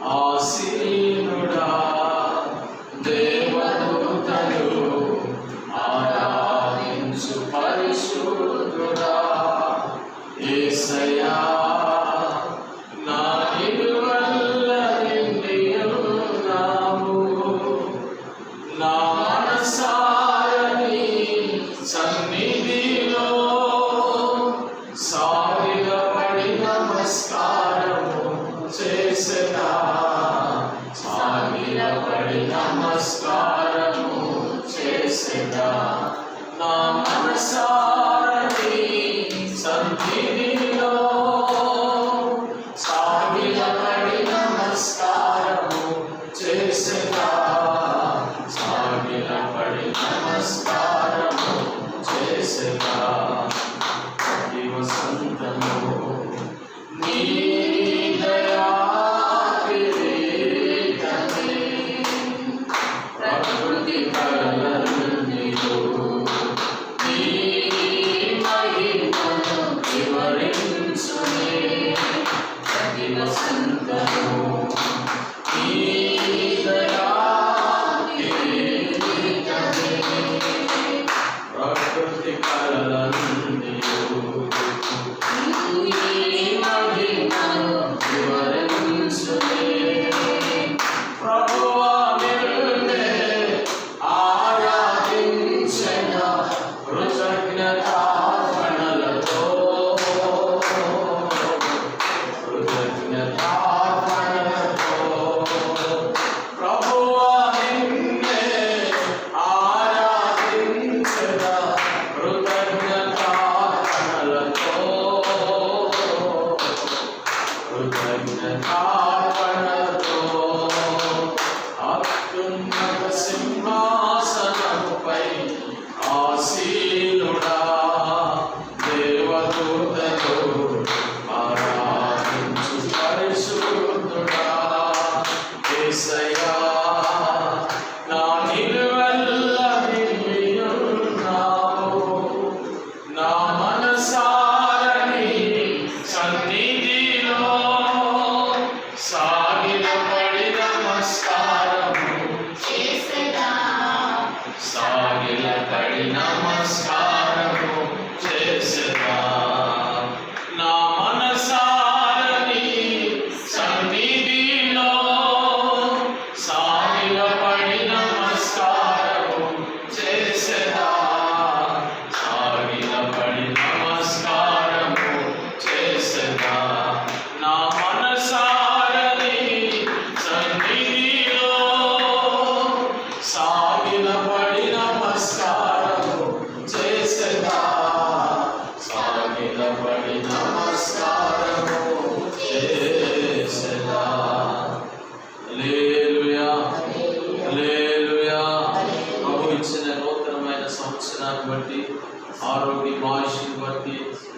Ó, oh, సాగిలపడి నమస్కారము చేసెదా నా మనసారని సన్నిధిలో సాగిలపడి నమస్కారము చేసెదా సాగిలపడి నమస్కారము చేసెదా ప్రతి వసంతము నీ నమస్కారము ఆరోగ్య ఆయుష్ని బట్టి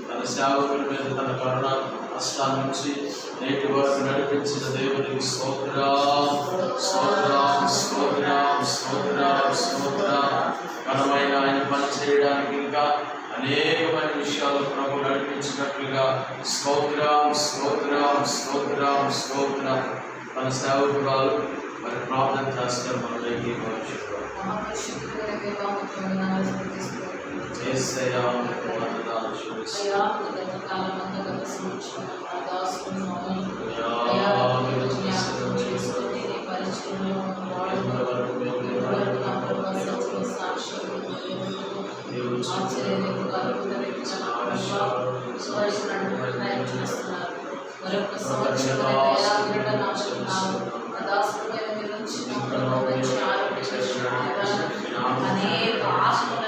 తన సేవకుల మీద తన కరుణ కష్టాల నుంచి నేటి వరకు నడిపించిన దేవునికి స్తోత్రం స్తోత్రం స్తోత్రం స్తోత్రం స్తోత్రం ఘనమైన ఆయన పని చేయడానికి ఇంకా అనేకమైన విషయాలు ప్రభు నడిపించినట్లుగా స్తోత్రం స్తోత్రం స్తోత్రం స్తోత్రం మన సేవకురాలు మరి ప్రార్థన చేస్తారు దగ్గర భవిష్యత్తు ఏసయ్యా మీకు వందనాలు చూపిస్తాను. మరొక సంవత్సరం అనేక ఆశలను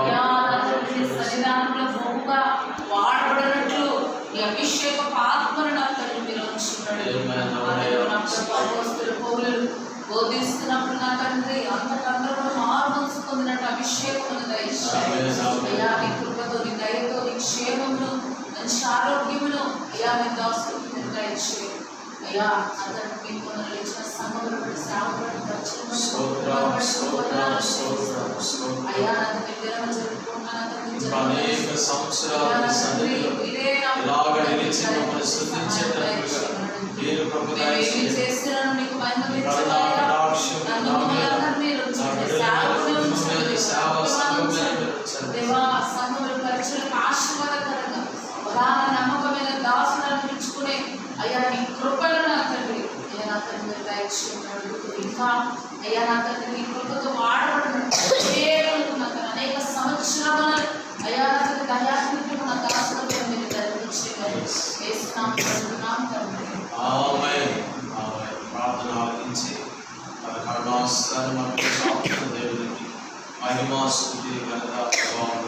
బోధిస్తున్నప్పుడు నా తండ్రి అంతకందరూ మారు మనసు పొందినట్టు అభిషేకం అయ్యా నీ కృపతో నీ దయతో నీ క్షేమమును మంచి ఆరోగ్యమును అయ్యా మీ దాసుకు దయచే అయ్యా అతను కొందరు ఇచ్చిన సంఘములు సేవకులను అయ్యా నాకు విగ్రహం జరుపుకుంటున్నాను సంవత్సరాలు సన్నిధిలో ఇలాగ నిలిచి ప్రభుత్వం దేవా సంఘముల పరిచయలకు ఆశీర్వాదకరంగా ప్రధాన నమ్మకమైన అయ్యా నీ కృపను నా తండ్రి. అయ్యా నా తండ్రి మీరు దయచేయమని ఇంకా అయ్యా నా తండ్రి నీ కృపతో వాడబడిన అనేక సంవత్సరాలు అయ్యా నా తండ్రి దయాత్మకుడు నా దాసులను మీరు ధరించేవారు వేస్తున్నాం తండ్రి. animosity a love